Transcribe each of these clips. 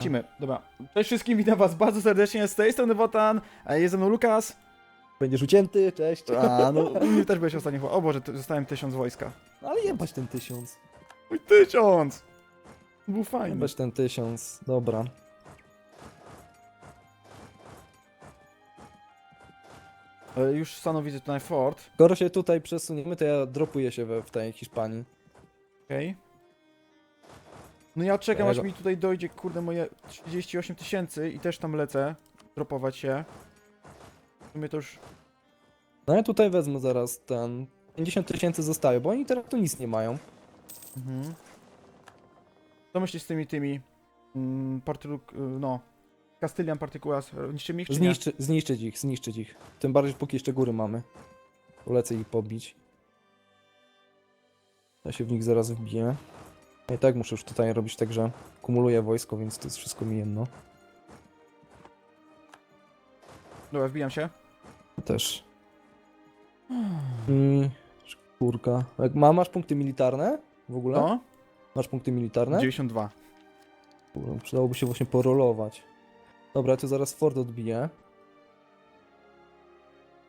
Lecimy, dobra. Cześć wszystkim, witam was bardzo serdecznie, z tej strony Wotan, jest ze mną Lukas. Będziesz ucięty, cześć. A, no, też byłeś ostatnio, o Boże, ty- zostałem tysiąc wojska. No ale jebać ten tysiąc. Oj, tysiąc! Był fajny. Jebać ten tysiąc, dobra. E, Już stanął widzę tutaj fort, Skoro się tutaj przesuniemy, to ja dropuję się we, w tej Hiszpanii. okej. No ja czekam, aż mi tutaj dojdzie, kurde, moje 38 tysięcy i też tam lecę, dropować się. W sumie to już... No ja tutaj wezmę zaraz ten... 50 tysięcy zostaje, bo oni teraz tu nic nie mają. Mhm. Co myślisz z tymi, tymi... Mm, partyluk, y, no... Castellan Particulas, niszczymy ich czy nie? Zniszczy, zniszczyć ich, zniszczyć ich. Tym bardziej, póki jeszcze góry mamy. Polecę ich pobić. Ja się w nich zaraz wbiję. I tak muszę już tutaj robić tak, że kumuluję wojsko, więc to jest wszystko mi jedno. Dobra, wbijam się. Też. I szkórka. Jak ma, masz punkty militarne w ogóle? No, Masz punkty militarne? 92. Kurwa, Przydałoby się właśnie porolować. Dobra, tu zaraz Ford odbiję.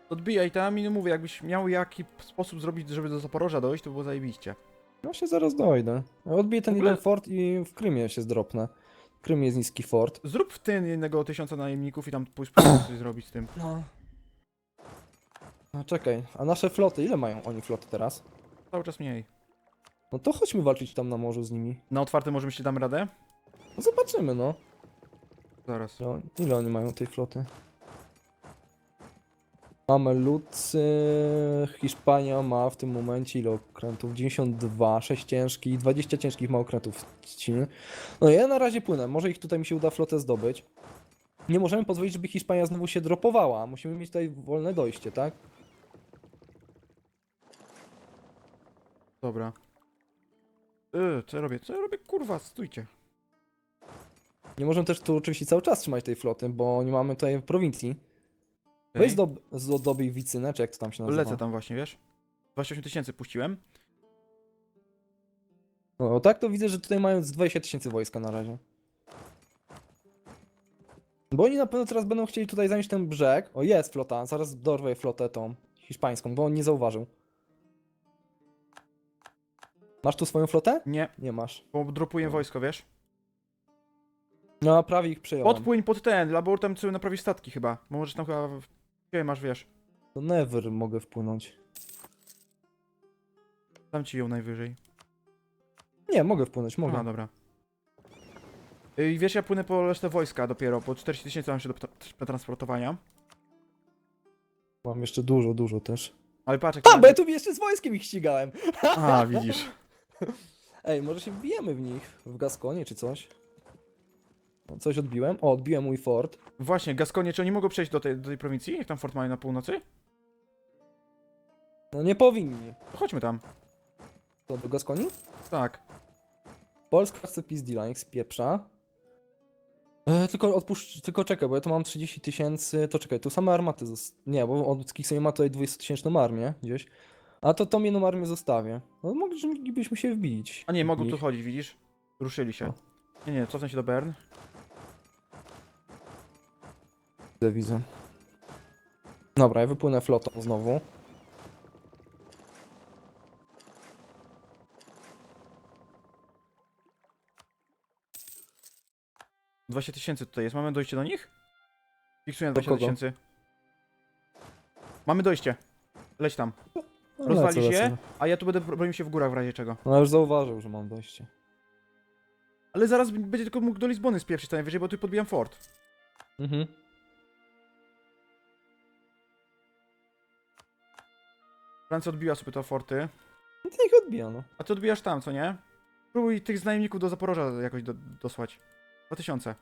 Odbijaj tam i mówię, jakbyś miał jaki sposób zrobić, żeby do Zaporoża dojść, to było zajebiście. No się zaraz dojdę. Ja odbiję ten ogóle- jeden fort i w Krymie się zdropnę. W Krymie jest niski fort. Zrób w tym jednego tysiąca najemników i tam pójść spróbuj coś zrobić z tym. No. No czekaj, a nasze floty, ile mają oni floty teraz? Cały czas mniej. No to chodźmy walczyć tam na morzu z nimi. Na otwarte może myśli damy radę? No zobaczymy, no. Zaraz. Ile oni mają tej floty? Mamelucy, Hiszpania ma w tym momencie ile okrętów? 92, 6 ciężkich, 20 ciężkich ma okrętów. No ja na razie płynę, może ich tutaj mi się uda flotę zdobyć. Nie możemy pozwolić, żeby Hiszpania znowu się dropowała. Musimy mieć tutaj wolne dojście, tak? Dobra. Yy, co ja robię? Co ja robię? Kurwa, stójcie. Nie możemy też tu oczywiście cały czas trzymać tej floty, bo nie mamy tutaj prowincji. Okej. Weź zdob, zdobij Wicynę, czy jak to tam się nazywa? Lecę tam właśnie, wiesz? 28 tysięcy puściłem. No tak to widzę, że tutaj mają z 20 tysięcy wojska na razie. Bo oni na pewno teraz będą chcieli tutaj zająć ten brzeg. O, jest flota, zaraz dorwę flotę tą hiszpańską, bo on nie zauważył. Masz tu swoją flotę? Nie, Nie masz. bo dropuję No. wojsko, wiesz? No, prawie ich przejąłem. Podpłyń pod ten, labor tam sobie naprawić statki chyba. Bo możesz tam chyba... Gdzie masz, wiesz? To never mogę wpłynąć. Tam ci ją najwyżej. Nie, mogę wpłynąć, mogę. Aha, dobra. Y, I wiesz, ja płynę po resztę wojska dopiero, po 40 tysięcy mam jeszcze do przetransportowania. Mam jeszcze dużo, dużo też. Ale patrz, jak... A, bo ja tu jeszcze z wojskiem ich ścigałem. A, widzisz. Ej, może się wbijemy w nich, w Gaskonie czy coś. Coś odbiłem? O, odbiłem mój fort. Właśnie, Gaskonie, czy oni mogą przejść do tej, do tej prowincji? Jak tam fort mają na północy? No nie powinni. To chodźmy tam. To do Gaskonii? Tak. Polska chce peace deal, niech spieprza. E, tylko odpuszcz, tylko czekaj, bo ja tu mam 30 tysięcy, to czekaj, tu same armaty. Nie, bo od Kiksonie ma tutaj 20 tysięczną armię gdzieś. A to tą jedną armię zostawię. No moglibyśmy się wbić. A nie, mogą tu chodzić, widzisz? Ruszyli się. O. Nie, nie, cofnę się do Bern. Widzę, widzę. Dobra, ja wypłynę flotą znowu. Dwadzieścia 20 tysięcy tutaj jest. Mamy dojście do nich? Fiksuję Do 20 kogo? tysięcy. Mamy dojście. Leć tam. No, lecę, je, lecę. a ja tu będę bronił się w górach w razie czego. No już zauważył, że mam dojście. Ale zaraz b- będzie tylko mógł do Lizbony spieprzyć to najwyżej, bo tu podbijam fort. Mhm. Francja odbiła sobie te forty. No to niech odbija, no. A ty odbijasz tam, co nie? Próbuj tych znajomników do Zaporoża jakoś do, dosłać. 2000.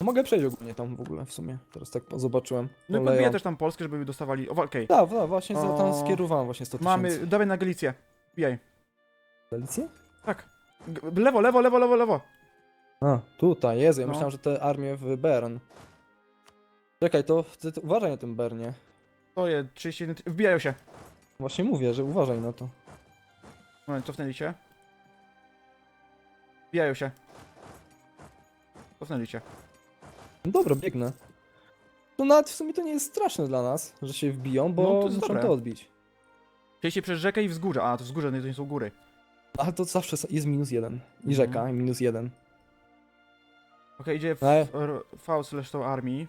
no. Mogę przejść ogólnie tam w ogóle w sumie. Teraz tak zobaczyłem. No i Oleją. podbiję też tam Polskę, żeby dostawali. O, okej. Tak, tak, właśnie za- tam O, skierowałem właśnie 100 tysięcy. Mamy, dawaj na Galicję. Bijaj. Galicję? Tak. G lewo, lewo, lewo, lewo, lewo. A, tutaj, Jezu, ja No. myślałem, że te armie w Bern. Czekaj, to, ty, ty uważaj na tym Bernie. To jest 31. ty- Wbijają się. Właśnie mówię, że uważaj na to. Moment, cofnęli się. Bijają się. Cofnęli cię. No dobra, biegnę. No nawet w sumie to nie jest straszne dla nas, że się wbiją, bo No, to jest muszą dobre. to odbić. Chcieliście przez rzekę i wzgórze. A, to wzgórze, no to nie są góry. Ale to zawsze jest minus jeden. I Mhm. rzeka, i minus jeden. Okej, idzie w, Ale- r- V z resztą armii.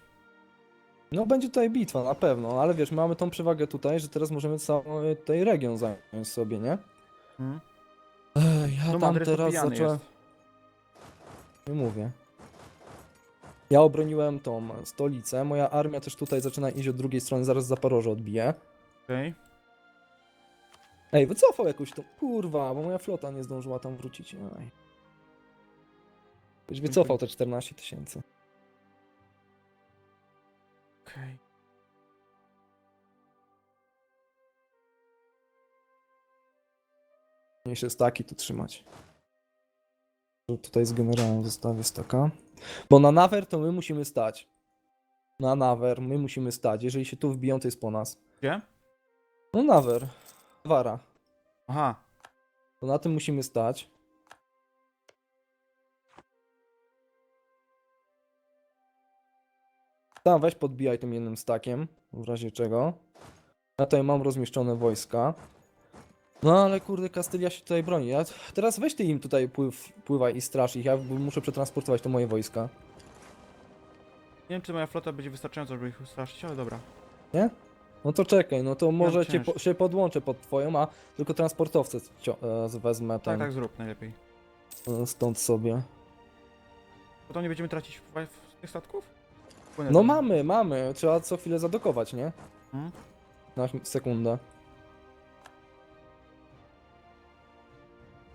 No będzie tutaj bitwa, na pewno, ale wiesz, mamy tą przewagę tutaj, że teraz możemy cały tutaj region zająć sobie, nie? Hmm. Ej, ja No tam Madryt teraz podbijany zacząłem... Nie mówię. Ja obroniłem tą stolicę, moja armia też tutaj zaczyna iść od drugiej strony, zaraz Zaporoże odbije. Okej. Ej, wycofał jakoś to. Kurwa, bo moja flota nie zdążyła tam wrócić. Ej. Ktoś wycofał te 14 tysięcy. Okej. Mniejszy staki tu trzymać. Tu- Tutaj z generałem zostawię staka. Bo na Nawer to my musimy stać. Na Nawer my musimy stać. Jeżeli się tu wbiją, to jest po nas. Gdzie? No Nawer. Wara. Aha. To na tym musimy stać. Tam weź podbijaj tym jednym stakiem, w razie czego. Ja tutaj mam rozmieszczone wojska. No ale kurde, Kastylia się tutaj broni. Ja, teraz weź ty im tutaj pływ, pływaj i straż ich, ja muszę przetransportować to moje wojska. Nie wiem, czy moja flota będzie wystarczająca, żeby ich ustraszyć, ale dobra. Nie? No to czekaj, no to może cię ciężko. po, się podłączę pod twoją, a tylko transportowce cio- e, wezmę Tak, ten, tak zrób najlepiej. e, stąd sobie. Potem nie będziemy tracić w, w tych statków? Płynę No tam. mamy, mamy. Trzeba co chwilę zadokować, nie? Hmm? Na ch- sekundę.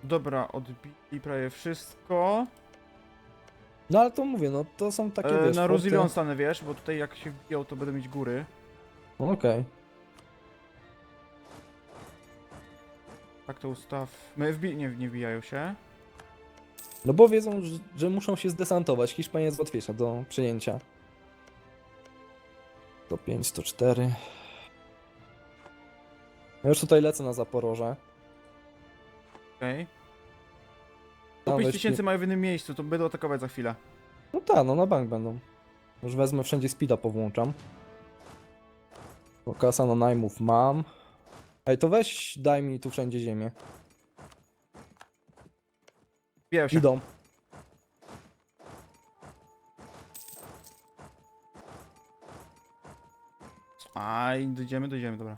Dobra, odbili prawie wszystko. No ale to mówię, no to są takie E, wiesz, na Rosilion stanę, wiesz, bo tutaj jak się wbiją, to będę mieć góry. No, Okej. Tak to ustaw. My wbi nie, nie wbijają się. No bo wiedzą, że, że muszą się zdesantować. Hiszpania jest łatwiejsza do przejęcia. 105, 104. Ja już tutaj lecę na Zaporoże. Okej. Okay. 5 weź tysięcy mają w innym miejscu, to będą atakować za chwilę. No tak, no na bank będą. Już wezmę wszędzie speeda powłączam. Bo kasa na najmów mam. Ej, to weź daj mi tu wszędzie ziemię. Się. Idą. Aj, dojdziemy, dojdziemy, dobra.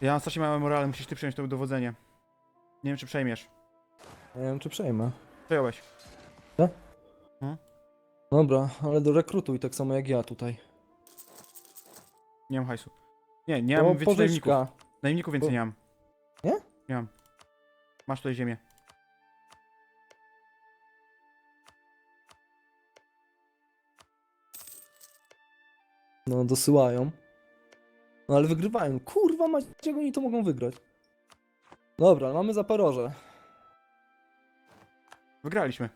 Ja mam strasznie małe morale, musisz ty przejąć to dowodzenie. Nie wiem, czy przejmiesz. Nie wiem, czy przejmę. Przejąłeś. Dobra, ale do rekrutuj tak samo jak ja tutaj. Nie mam hajsu. Nie, nie mam więcej najemników. Najemników więcej nie mam. Nie? Nie mam. Masz tutaj ziemię. No, dosyłają. No ale wygrywają. Kurwa, mać, oni to mogą wygrać? Dobra, mamy Zaporoże. Wygraliśmy.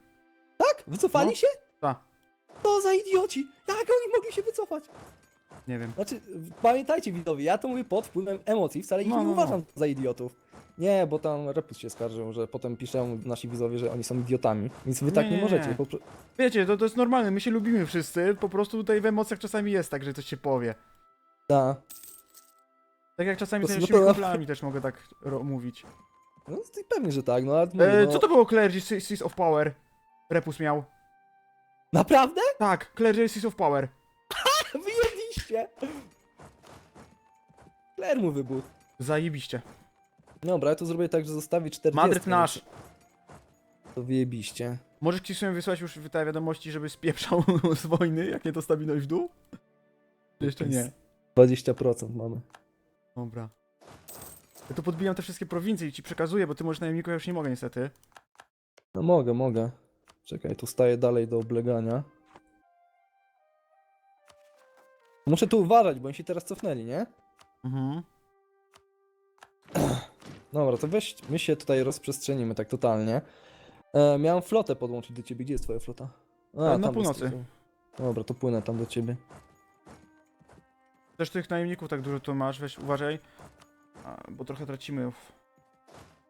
Tak? Wycofali No. się? Tak. To za idioci! Jak oni mogli się wycofać? Nie wiem. Znaczy, pamiętajcie widzowie, ja to mówię pod wpływem emocji, wcale ich No, nie no, no. uważam za idiotów. Nie, bo tam Repus się skarżył, że potem piszą nasi widzowie, że oni są idiotami, więc wy Nie, tak nie, nie, możecie. Wiecie, to, to jest normalne, my się lubimy wszyscy, po prostu tutaj w emocjach czasami jest tak, że coś się powie. ta. Tak jak czasami z naszymi kumplami też mogę tak mówić. No to pewnie, że tak, no ale E, no, co to było Clergy Seas of Power? Repus miał. Naprawdę? Tak, Clergy Seas of Power. Wyjedliście! Flair mu wybuchł. Zajebiście. Dobra, ja to zrobię tak, że zostawię 40. Madryt nasz. To wyjebiście. Możesz ci sobie wysłać już te wiadomości, żeby spieprzał z wojny, jak nie to stabilność w dół? Jeszcze nie. 20% mamy. Dobra. Ja to podbijam te wszystkie prowincje i ci przekazuję, bo ty możesz najemników, ja już nie mogę niestety. No mogę, mogę. Czekaj, tu staję dalej do oblegania. Muszę tu uważać, bo oni się teraz cofnęli, nie? Mhm. Dobra, to weź, my się tutaj rozprzestrzenimy tak totalnie. E, miałem flotę podłączyć do ciebie. Gdzie jest twoja flota? A, na tam jest. północy. Dobra, to płynę tam do ciebie. Też tych najemników tak dużo tu masz, weź uważaj. A, bo trochę tracimy. w-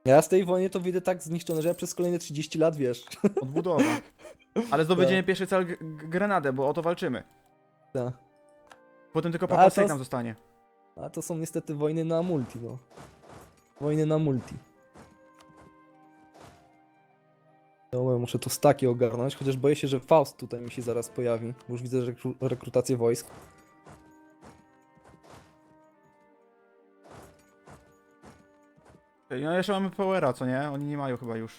Ja z tej wojny to widzę tak zniszczone, że ja przez kolejne 30 lat, wiesz. Odbudowa. Ale zdobędziemy pierwszy cel G- G- Grenadę, bo o to walczymy. Tak. Potem tylko A, Papa to nam zostanie. A to są niestety wojny na multi, no. Wojny na multi. Dobra, muszę tu staki ogarnąć, chociaż boję się, że Faust tutaj mi się zaraz pojawi, bo już widzę rekru rekrutację wojsk. Ej, No jeszcze mamy Powera, co nie? Oni nie mają chyba już.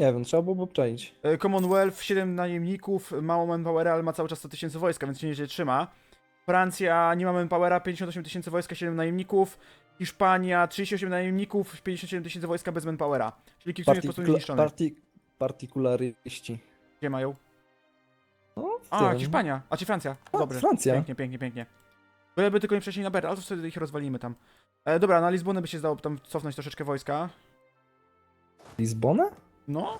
Nie wiem, trzeba byłoby obczaić. E, Commonwealth, 7 najemników, mało manpowera, ale ma cały czas 100 tysięcy wojska, więc się nieźle trzyma. Francja, nie ma manpowera, 58 tysięcy wojska, 7 najemników. Hiszpania, 38 najemników, 57 tysięcy wojska bez manpowera. Czyli Kipsung jest po prostu Partikula- zniszczony. parti partykularyści. Gdzie mają? No, A, tym. Hiszpania, a czy Francja? A, Dobry. Francja. Pięknie, pięknie, pięknie. Byleby tylko nie przeszli na Ber, ale to wtedy ich rozwalimy tam. E, dobra, na Lizbonę by się zdało tam cofnąć troszeczkę wojska. Lizbona? No,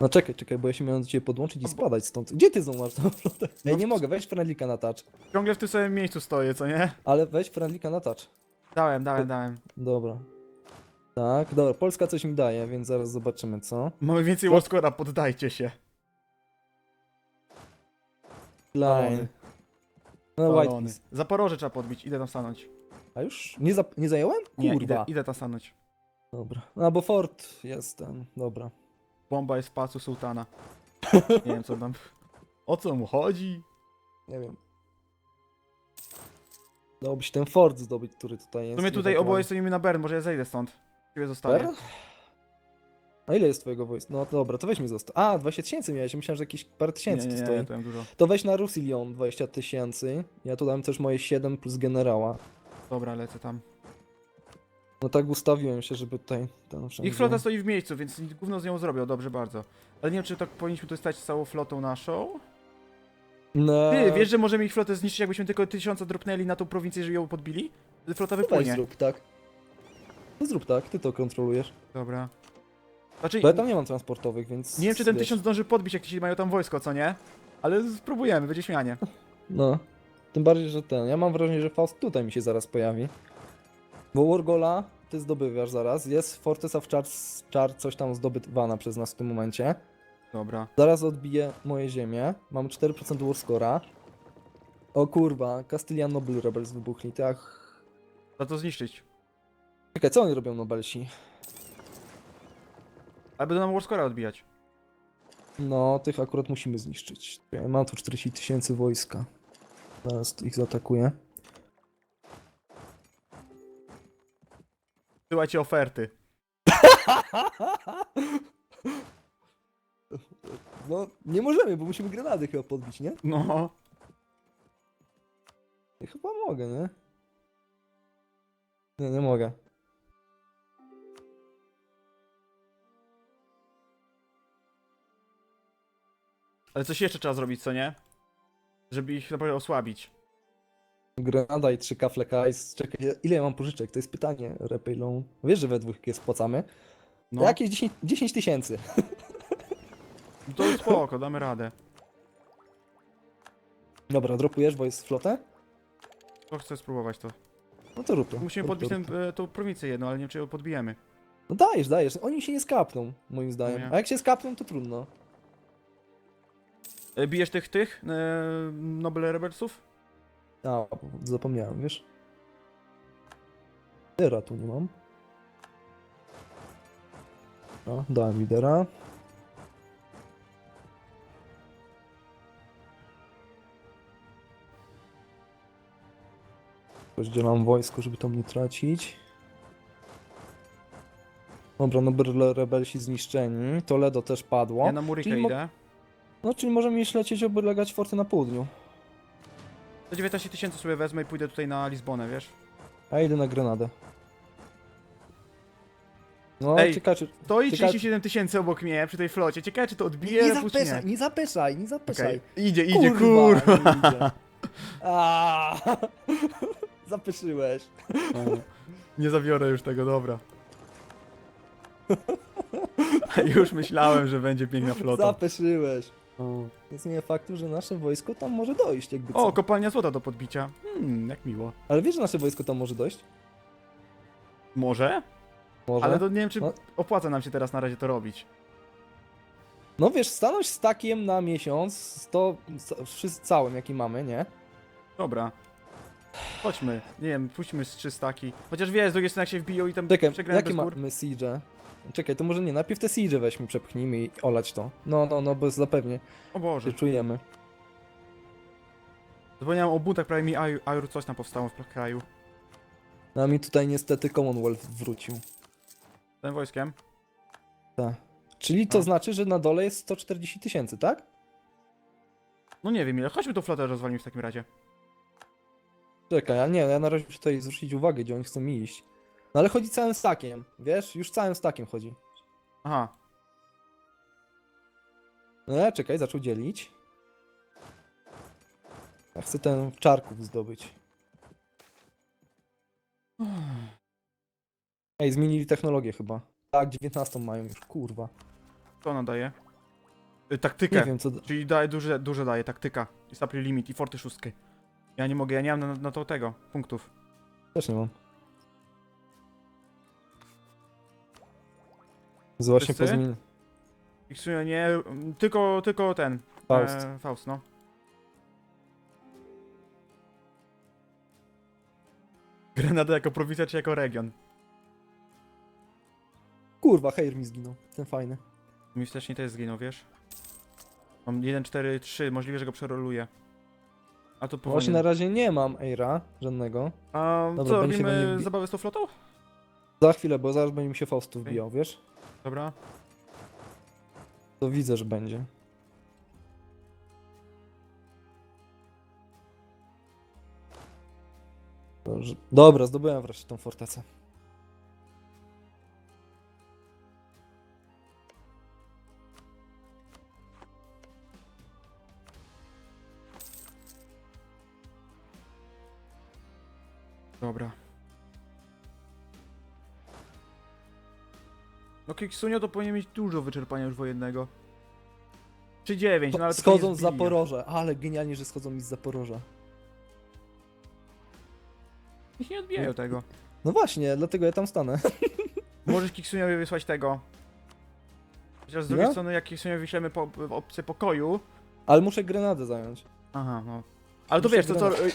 No czekaj, czekaj, bo ja się miałem do ciebie podłączyć i spadać stąd. Gdzie ty znowu masz tą flotę? No nie w- mogę, weź friendlika na touch. ciągle w tym samym miejscu stoję, co nie? Ale weź friendlika na touch. Dałem, dałem, dałem. Dobra. Tak, dobra, Polska coś mi daje, więc zaraz zobaczymy, co. Mamy więcej To- Warskora, poddajcie się. Line. No, Balony. Zaporoże trzeba podbić, idę tam stanąć. A już? Nie, zap- nie zająłem? Nie, Kurwa. idę, idę tam stanąć. Dobra. No, bo fort jest ten, dobra. Bomba jest w pacu sułtana. Nie wiem co tam. O co mu chodzi? Nie wiem. Dałoby się ten fort zdobyć, który tutaj jest. W sumie tutaj tak oboje stoimy na Bern, może ja zejdę stąd. Ciebie zostawię. Bern? A ile jest twojego wojska? No to dobra, to weź mi zostaw. A, 20 tysięcy miałeś, myślałem, że jakieś parę tysięcy nie, tu nie, stoi. nie, to mam dużo. To weź na Rusilion 20 tysięcy. Ja tu dam też moje 7 plus generała. Dobra, lecę tam. No tak ustawiłem się, żeby tutaj... Tam Ich wszędzie- flota stoi w miejscu, więc gówno z nią zrobią, dobrze bardzo. Ale nie wiem, czy tak powinniśmy tu stać z całą flotą naszą. No, Ty, wiesz, że możemy ich flotę zniszczyć, jakbyśmy tylko tysiąca dropnęli na tą prowincję, żeby ją podbili? Flota no, daj wypłynie. zrób tak. No zrób tak, ty to kontrolujesz. Dobra. Znaczy, Bo ja tam nie mam transportowych, więc... nie wiem, czy ten wiesz. tysiąc zdąży podbić, jak ci mają tam wojsko, co nie? Ale spróbujemy, będzie śmianie. No. Tym bardziej, że ten. Ja mam wrażenie, że Faust tutaj mi się zaraz pojawi. Bo Wargola ty zdobywasz zaraz. Jest Fortress of Char, Char coś tam zdobywana przez nas w tym momencie. Dobra. Zaraz odbiję moje ziemię. Mam 4% Warscora. O kurwa, Castilian Noble Rebels wybuchli, tak. Za to zniszczyć. Czekaj, co oni robią Nobelsi? Ale będą nam Warscora odbijać. No, tych akurat musimy zniszczyć. Ja mam tu 40 tysięcy wojska. Zaraz ich zaatakuję. Syłajcie oferty. No, nie możemy, bo musimy grenady chyba podbić, nie? No. Ja chyba mogę, nie? Nie, nie mogę. Ale coś jeszcze trzeba zrobić, co nie? Żeby ich naprawdę osłabić. Grenada i trzy kafle kajs. Czekaj, ile ja mam pożyczek? To jest pytanie, Repay Loan. Wiesz, że we dwóch je spłacamy? No. Jakieś 10 10 tysięcy. To jest spoko, damy radę. Dobra, dropujesz voice flotę? To chcę spróbować to. No to rób to. Musimy Rób podbić to, ten, rób to. e, tą prowincję jedną, ale nie wiem, czy ją podbijemy. No dajesz, dajesz. Oni się nie skapną, moim zdaniem. Nie. A jak się skapną, to trudno. E, Bijesz tych, tych, e, Noble Rebelsów? A, zapomniałem, wiesz? Lidera tu nie mam. No, dałem lidera. Rozdzielam wojsko, żeby tam nie tracić. Dobra, no Noble Rebelsi zniszczeni. Toledo też padło. Ja na Murikę Czyli idę. No, czyli możemy już lecieć oblegać forty na południu. Za 19 tysięcy sobie wezmę i pójdę tutaj na Lizbonę, wiesz? A idę na Grenadę. No, Ej, ciekawe czy... To i Ciekawe- 37 tysięcy obok mnie przy tej flocie. Ciekawe, czy to odbije, Nie plus, czy zapeszaj, nie zapeszaj, nie zapeszaj. Okej. Idzie, idzie, kurwa. nie idzie. Zapeszyłeś. Nie zabiorę już tego, dobra. już myślałem, że będzie piękna flota. Zapeszyłeś. Nie zmienia faktu, że nasze wojsko tam może dojść, jakby co. O, kopalnia złota do podbicia. Hmm, jak miło. Ale wiesz, że nasze wojsko tam może dojść? Może? Może? Ale to nie wiem, czy No. opłaca nam się teraz na razie to robić. No wiesz, stanąć z takiem na miesiąc, to ca- wszyscy całym jaki mamy, nie? Dobra. Chodźmy, nie wiem, puśćmy z 300 taki. Chociaż wiesz, z drugiej strony jak się wbiją i tam Czekaj, przegrałem jakie bez gór. mamy siege? Czekaj, to może nie, najpierw te siege weźmy, przepchnijmy i olać to. No, no, no, bo zapewnie O Boże. się czujemy. Zapomniałem o buntach, prawie mi Ajur Ajur coś tam powstało w kraju. No a mi tutaj niestety Commonwealth wrócił. Tym wojskiem. Tak. Czyli to znaczy, że na dole jest 140 tysięcy, tak? No nie wiem ile, chodźmy tą flotę rozwalimy w takim razie. Czekaj, a nie, ja na razie muszę tutaj zwrócić uwagę, gdzie oni chcą iść. No ale chodzi całym stakiem, wiesz? Już całym stakiem chodzi. Aha. No ja czekaj, zaczął dzielić. Ja chcę ten czarków zdobyć. Ej, zmienili technologię chyba. Tak, 19 mają już, kurwa. Co ona daje? Y, Nie taktykę. wiem co... Czyli daje duże, duże daje, taktyka. I supply limit, i forty szóstki. Ja nie mogę, ja nie mam na, na to tego, punktów. Też nie mam. Z właśnie Wszyscy? pozmieni... I w sumie nie, tylko, tylko ten. Faust. E, Faust, no. Grenada jako prowincja czy jako region? Kurwa, Heir mi zginął. Ten fajny. Mi nie też zginął, wiesz? Mam 1, 4, 3, możliwe, że go przeroluję. A to No Właśnie powoli. na razie nie mam Eira żadnego. A Dobra, co, będzie się we robimy zabawę z tą flotą? Za chwilę, bo zaraz będzie mi się Faustu wbijał, wiesz? Dobra. To widzę, że będzie. Dobrze. Dobra, zdobyłem wreszcie tą fortecę. Dobra. No Kiksunio to powinien mieć dużo wyczerpania już wojennego. Czy 9, no ale to Schodzą nie z zbija. Ale genialnie, że schodzą mi z Zaporoża. Niech nie odbijają tego. No właśnie, dlatego ja tam stanę. Możesz Kiksuniowi wysłać tego. Chociaż z drugiej Ja? strony jak Kiksuniowi wyślemy po, w opcję pokoju. Ale muszę grenadę zająć. Aha, no. Ale to Muszę wiesz, to co... granat. ej.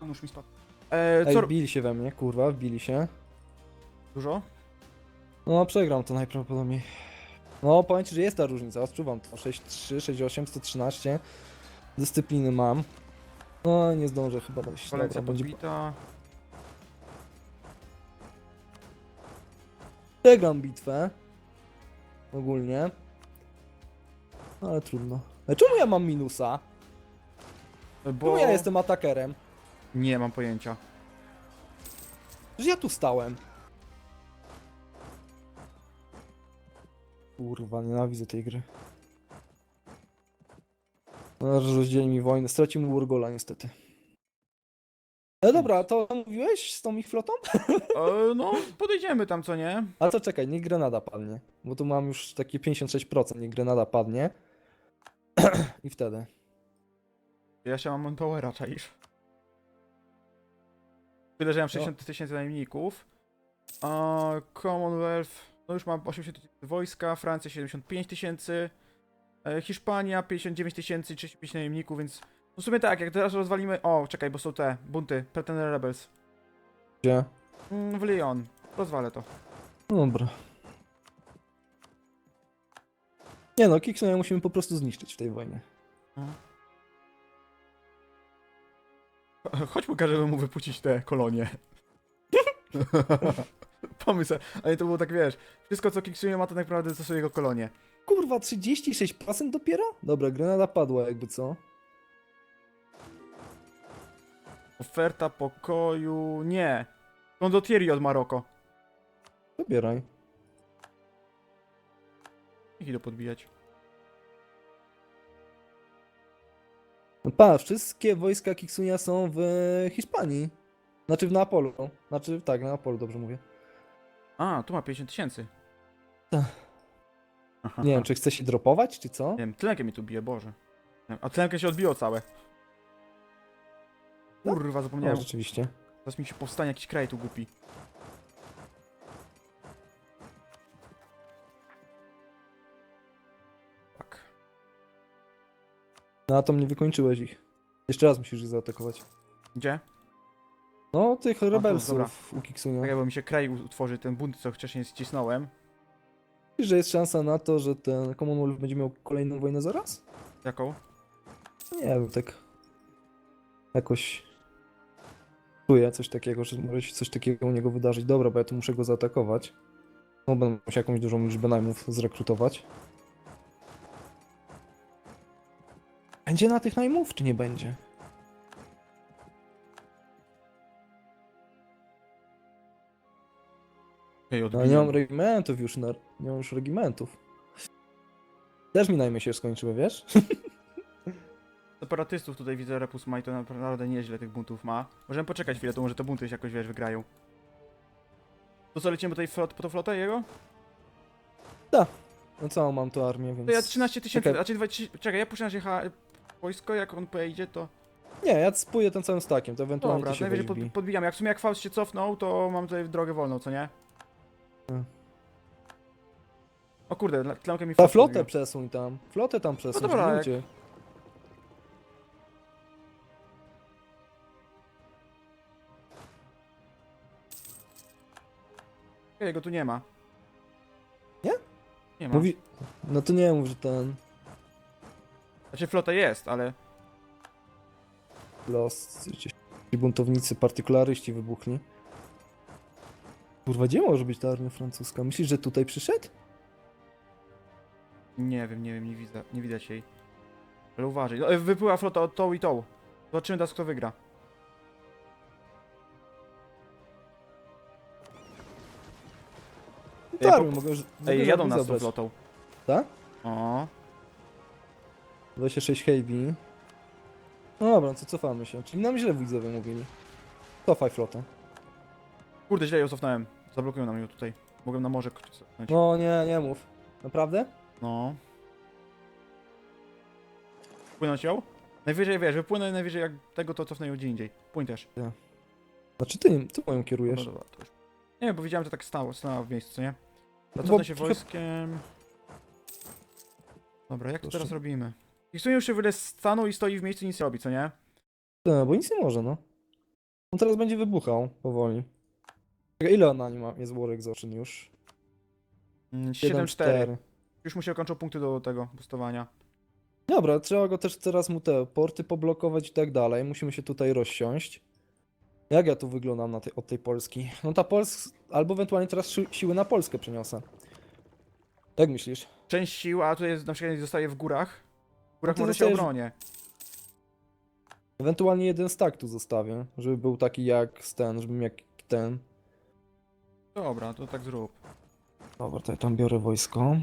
Pomóż mi spadł. E, Ej, co... wbili się we mnie, kurwa, wbili się. Dużo? No, przegram to najprawdopodobniej. No, powiem ci, że jest ta różnica, odczuwam to. 6-3, 6-8, 113. Dyscypliny mam. No, nie zdążę chyba dojść. Dobra, będzie... podbita. Przegram bitwę. Ogólnie. No, ale trudno. Ale czemu ja mam minusa? Bo... Czemu ja jestem atakerem? Nie mam pojęcia. Że ja tu stałem. Kurwa, nienawidzę tej gry. No, że rozdzieli mi wojnę. Stracimy Urgola niestety. No dobra, to mówiłeś z tą ich flotą? E, no, podejdziemy tam, co nie? Ale to czekaj, niech Grenada padnie. Bo tu mam już takie 56%, niech Grenada padnie. I wtedy. Ja się mam Manpowera, czaisz? Tyle, że mam 60 tysięcy najemników. A Commonwealth, no już mam 80 tysięcy wojska, Francja 75 tysięcy, e, Hiszpania 59 tysięcy, 35 najemników, więc no w sumie tak, jak teraz rozwalimy... O, czekaj, bo są te bunty, Pretender Rebels. Gdzie? Mm, w Lyon. Rozwalę to. No dobra. Nie no, Kixona musimy po prostu zniszczyć w tej wojnie. Chodź pokażemy mu wypuścić te kolonie. Pomysł, ale to było tak, wiesz, wszystko co Kiksunie ma to tak naprawdę to są jego kolonie. Kurwa, 36% dopiero? Dobra, Grenada padła jakby co? Oferta pokoju... nie. Condottieri od Maroko. Dobieraj. Ich idę podbijać. No patrz, wszystkie wojska Kiksunia są w Hiszpanii. Znaczy w Neapolu. Znaczy tak, na Neapolu dobrze mówię. A, tu ma 50 tysięcy. Tak. Aha. Nie wiem, czy chce się dropować, czy co? Nie wiem, tlenkę mi tu bije, Boże. A tlenkę się odbiło całe. No. Kurwa, No, zapomniałem. rzeczywiście. Teraz mi się powstanie jakiś kraj tu głupi. No a tam nie wykończyłeś ich. Jeszcze raz musisz ich zaatakować. Gdzie? No, tych dobra. rebelsów u Kiksunia. Tak, bo mi się kraj utworzy, ten bunt, co wcześniej ścisnąłem. Myślisz, że jest szansa na to, że ten Commonwealth będzie miał kolejną wojnę zaraz? Jaką? Nie wiem, tak jakoś czuję coś takiego, że może się coś takiego u niego wydarzyć. Dobra, bo ja tu muszę go zaatakować. No, będę musiał jakąś dużą liczbę najmów zrekrutować. Będzie na tych najmów, czy nie będzie? Ej, No, odbijam. nie mam regimentów już, na... nie mam już regimentów. Też mi najmy się skończyły, wiesz? Separatystów tutaj widzę, Repus ma i to naprawdę nieźle tych buntów ma. Możemy poczekać chwilę, to może te bunty się jakoś, wiesz, wygrają. To co, lecimy po, tej flot, po tą flotę jego? No całą mam tu armię, więc... To ja 13 tysięcy, Czekaj. znaczy 20, czekaj, ja puszczę na jecha wojsko, jak on pojedzie, to... Nie, ja spłuję ten całym stakiem, to ewentualnie Dobra, ty się najwyżej pod, bij. podbijam. Jak w sumie jak Faust się cofnął, to mam tutaj drogę wolną, co nie? Hmm. O kurde, dla- tlemkę mi Ta Faust flotę podbił. przesuń tam, flotę tam przesuń, dobra, jak- ludzie. Jego tu nie ma. Nie? Nie ma. Mówi... No to nie mów, że ten Znaczy flota jest, ale... los, ci buntownicy, partykularyści wybuchli. Kurwa, gdzie może być ta armia francuska? Myślisz, że tutaj przyszedł? Nie wiem, nie wiem, nie widzę, nie widać jej. Ale uważaj. No, e, wypływa flota od tą i tą. Zobaczymy teraz kto wygra. No Ej, po- mogę mogę Ej, jadą nas tą zabrać. flotą. Tak? O, 26 heavy. No dobra, no to cofamy się. Czyli nam źle widzowie mówili. Cofaj flotę. kurde, źle ją cofnąłem. Zablokują nam ją tutaj. Mogłem na morze cofnąć. No nie, nie mów. Naprawdę? No. Płynąć ją? Najwyżej, wiesz, wypłynę najwyżej jak tego, to cofnę ją gdzie indziej. Płyń też. Znaczy ty, ty moją kierujesz. Dobra, dobra, to już. Nie wiem, bo widziałem, że tak stało, stało w miejscu, co nie? Bo Zacofnę się trochę- wojskiem. Dobra, jak to Proszę. teraz robimy? I w sumie już się wyle stanął i stoi w miejscu i nic nie robi, co nie? No, bo nic nie może, no. On teraz będzie wybuchał powoli. Czekaj, Ile na nim ma- jest War Exhaustion już? Mm, 7-4. 7-4. Już mu się kończą punkty do tego boostowania. Dobra, trzeba go też teraz mu te porty poblokować i tak dalej. Musimy się tutaj rozsiąść. Jak ja tu wyglądam na tej, od tej Polski? No ta Polska, albo ewentualnie teraz si siły na Polskę przeniosę. Jak myślisz? Część sił, a tutaj jest, na przykład zostaje w górach. To może się zostajesz- obronię. Ewentualnie jeden stack tu zostawię, żeby był taki jak ten, żebym jak ten. Dobra, to tak zrób. Dobra, to ja tam biorę wojsko.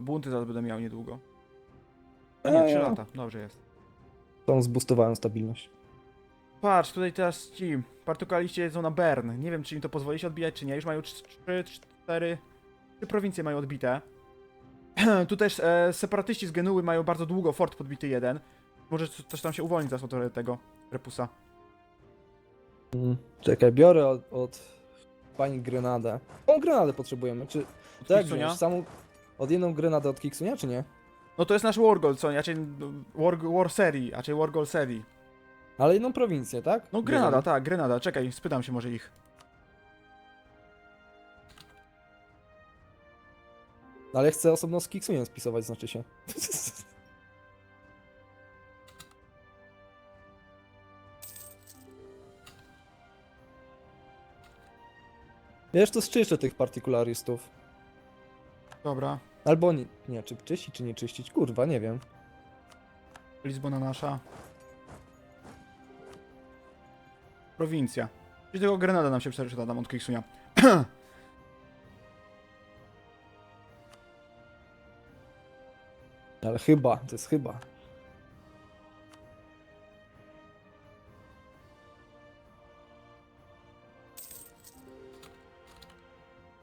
Bunty zaraz będę miał niedługo. A nie, Eee. 3 lata. Dobrze jest. Tam zboostowałem stabilność. Patrz, tutaj teraz ci partykaliści jedzą na Bern. Nie wiem, czy im to pozwoli się odbijać, czy nie. Już mają 3, 4, 3 prowincje mają odbite. tu też e, separatyści z Genuły mają bardzo długo fort podbity jeden. Może co- coś tam się uwolni od tego repusa. Mm, Czekaj, biorę od, od pani Grenadę. O, Grenadę potrzebujemy. Czy Od tak Kiksunia. wziąć? Samą od jedną Grenadę od Kiksunia, czy nie? No to jest nasz Wargol, co nie? Raczej War, War Serii, raczej Wargol Serii. Ale jedną prowincję, tak? No Grenada, tak, Grenada. Czekaj, spytam się może ich. Ale chcę osobno z Kiksuniem spisować, znaczy się. Wiesz, to zczyszczę tych partykularystów. Dobra. Albo nie, nie, czy czyścić, czy nie czyścić, kurwa, nie wiem. Lizbona nasza. Prowincja. Czyli tylko Grenada nam się przeczyta tam od Kiksunia. Ale chyba, to jest chyba.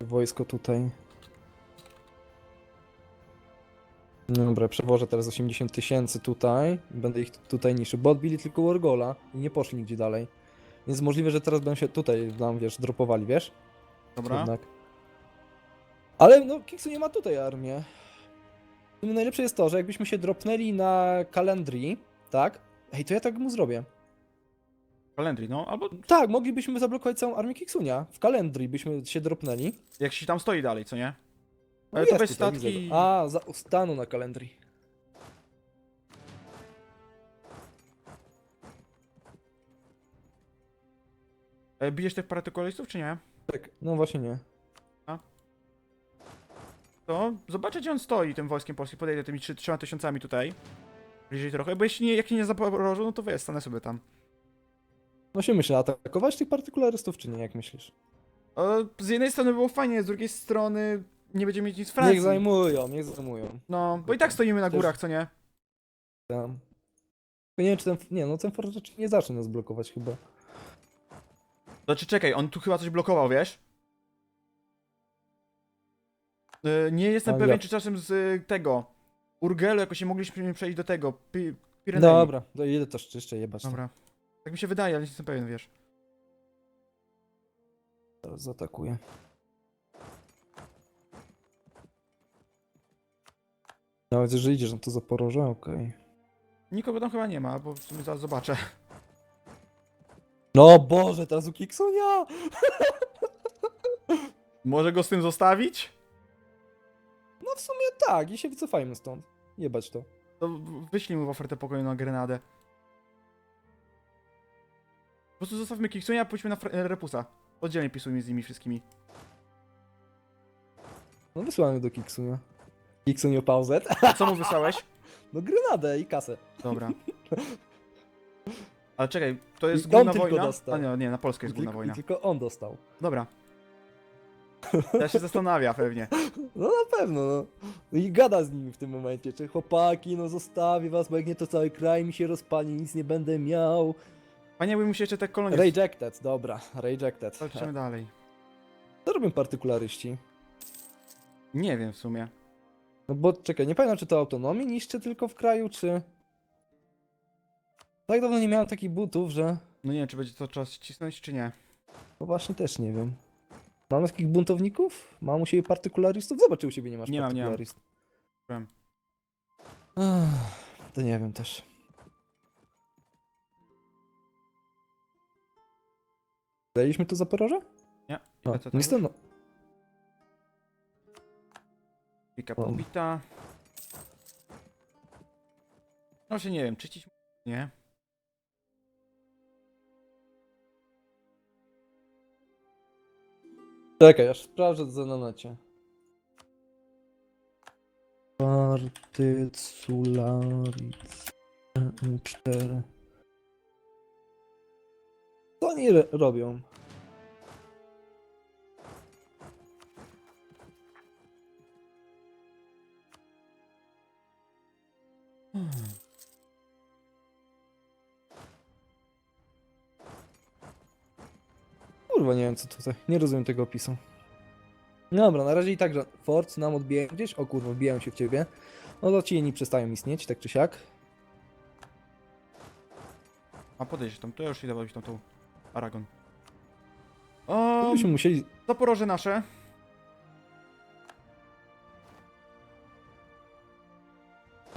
Wojsko tutaj. No Dobra, przewożę teraz 80 tysięcy tutaj. Będę ich tutaj niszczył, bo odbili tylko Wargola i nie poszli nigdzie dalej. Więc możliwe, że teraz będą się tutaj nam, wiesz, dropowali, wiesz? Dobra. Jednak. Ale no, Kiksu nie ma tutaj armię. Sumie najlepsze jest to, że jakbyśmy się dropnęli na kalendrii, tak? Ej, to ja tak mu zrobię. Kalendry, no, albo Tak, moglibyśmy zablokować całą armię Kiksunia. W kalendrii byśmy się dropnęli. jak się tam stoi dalej, co nie? No Ale to jest weź tutaj, statki widzę i- go. A, za, stanu na kalendrii. E, Bijesz tych paratykolistów, czy nie? Tak, no właśnie nie. To zobaczę, gdzie on stoi tym wojskiem polskim. Podejdę tymi trzy- trzema tysiącami tutaj. Bliżej trochę, bo jeśli nie, jak nie zaporożą, no to wiesz, stanę sobie tam. No się myślę, atakować tych partykularystów czy nie, jak myślisz? E, Z jednej strony było fajnie, z drugiej strony nie będziemy mieć nic w Francji. Niech zajmują, niech zajmują. No, bo i tak stoimy na Też- górach, co nie? Tam. Tylko Nie wiem, czy ten, nie no, ten fort raczej nie zacznie nas blokować chyba. Znaczy, czekaj, on tu chyba coś blokował, wiesz? Nie jestem A pewien, jak? czy czasem z y, tego Urgelu jakoś nie mogliśmy przejść do tego. Pi Pirenei. Dobra, to idę to jeszcze jebać. to. Dobra. Tak mi się wydaje, ale nie jestem pewien, wiesz. Teraz zaatakuję. Nawet jeżeli idziesz na to Zaporoże, okej. Nikogo tam chyba nie ma, bo w sumie zaraz zobaczę. No Boże, teraz u Kiksunia! Może go z tym zostawić? No w sumie tak, i się wycofajmy stąd. Jebać to. To w- wyślij mu ofertę pokoju na grenadę. Po prostu zostawmy Kiksunia, a pójdźmy na Fre- e, Repusa. Oddzielnie pisujmy z nimi wszystkimi. No wysłamy do Kiksunia. Kiksunio pauzet. Co mu wysłałeś? No grenadę i kasę. Dobra. Ale czekaj, to jest I on główna tylko wojna? dostał. A nie, nie, na Polskę I jest główna tylko, wojna. I tylko on dostał. Dobra. Ja się zastanawia pewnie. No na pewno, no. No I gada z nimi w tym momencie, czy chłopaki, no zostawię was, bo jak nie to cały kraj mi się rozpali, nic nie będę miał. Panie, by mu się jeszcze te kolonie... Rejected, dobra, rejected. Walczymy dalej. Co robią partykularyści? Nie wiem w sumie. No bo czekaj, nie pamiętam czy to autonomię niszczy tylko w kraju, czy... Tak dawno nie miałem takich butów, że... No nie wiem, czy będzie to czas cisnąć, czy nie. No właśnie też nie wiem. Mamy takich buntowników? Mam u siebie partykularystów? Zobacz, czy u siebie nie masz Nie mam, nie mam. To nie wiem też. Daliśmy to Zaporoże? Nie. No, tam niestety, no. Pika pobita. No się nie wiem, czyścić... Nie. Czekaj, aż sprawdzę na necie. Partycularis. EU4. Co oni robią? Co tutaj. Nie rozumiem tego opisu. Dobra, na razie i tak, że Ford nam odbijają gdzieś. O kurwa, wbijają się w ciebie. No to ci nie przestają istnieć, tak czy siak. A podejść tam, to ja już idę bawić tam tą Aragon. To O, byśmy musieli... Zaporoże nasze.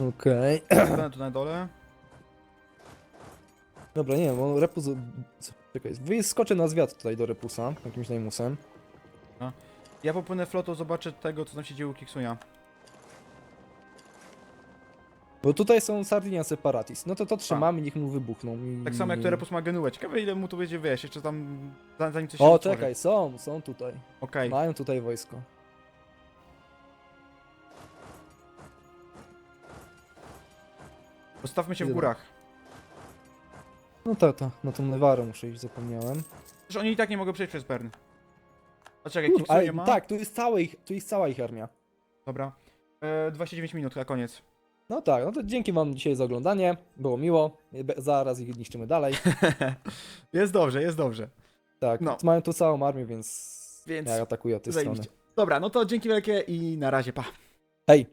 Okej. Będę tu na dole. Dobra, nie wiem, on Repus... co- Czekaj, wyskoczę na zwiat tutaj do Repusa, jakimś najmusem. Ja popłynę flotą, zobaczę tego, co tam się dzieje u Kiksunia. Bo tutaj są Sardinia Separatis. No to to trzymamy, niech mu wybuchną. I... Tak samo jak to Repus ma Genuę. Ciekawe ile mu tu będzie, wiesz, jeszcze tam, za- zanim coś się O, utworzy. czekaj, są, są tutaj. Okej. Mają tutaj wojsko. Postawmy się w Idę. górach. No to, to, na tą Newarę muszę iść, zapomniałem. Przecież oni i tak nie mogą przejść przez Bern. A czekaj, Kurwa, Kiksunia ale ma? tak, tu jest, całe ich, tu jest cała ich armia. Dobra. E, 29 minut, a koniec. No tak, no to dzięki wam dzisiaj za oglądanie. Było miło. Be- Zaraz ich niszczymy dalej. jest dobrze, jest dobrze. Tak, No. mają tu całą armię, więc, Więc ja atakuję od tej strony. Zajebiście. Dobra, no to dzięki wielkie i na razie, pa. Hej!